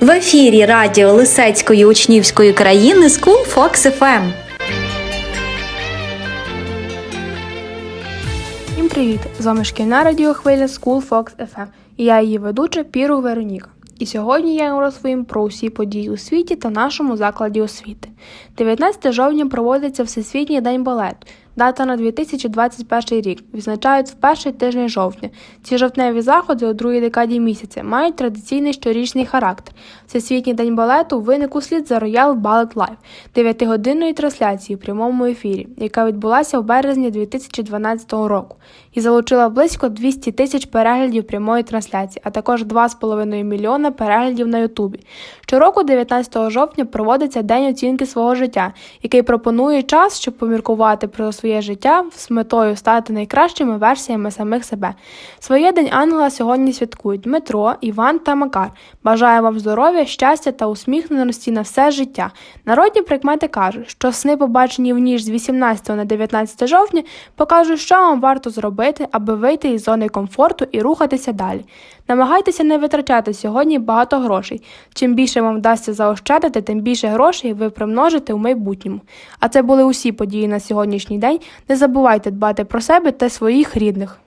В ефірі радіо Лисецької учнівської країни School Fox FM. Всім привіт! З вами шкільна радіохвиля School Fox FM і я її ведуча Піру Вероніка. І сьогодні я вам розповім про усі події у світі та нашому закладі освіти. 19 жовтня проводиться Всесвітній день балету. Дата на 2021 рік відзначають в перший тиждень жовтня. Ці жовтневі заходи у другій декаді місяця мають традиційний щорічний характер. Всесвітній день балету виник услід за Royal Ballet Live 9-годинної трансляції в прямому ефірі, яка відбулася в березні 2012 року, і залучила близько 200 тисяч переглядів прямої трансляції, а також 2,5 мільйона переглядів на Ютубі. Щороку, 19 жовтня, проводиться День оцінки свого життя, який пропонує час, щоб поміркувати про своє життя з метою стати найкращими версіями самих себе. Своє День Ангела сьогодні святкують Дмитро, Іван та Макар. Бажаю вам здоров'я, щастя та усміхненості на все життя. Народні прикмети кажуть, що сни, побачені в ніж з 18 на 19 жовтня, покажуть, що вам варто зробити, аби вийти із зони комфорту і рухатися далі. Намагайтеся не витрачати сьогодні багато грошей. Чим більше вам вдасться заощадити, тим більше грошей ви примножите у майбутньому. А це були усі події на сьогоднішній день. Не забувайте дбати про себе та своїх рідних.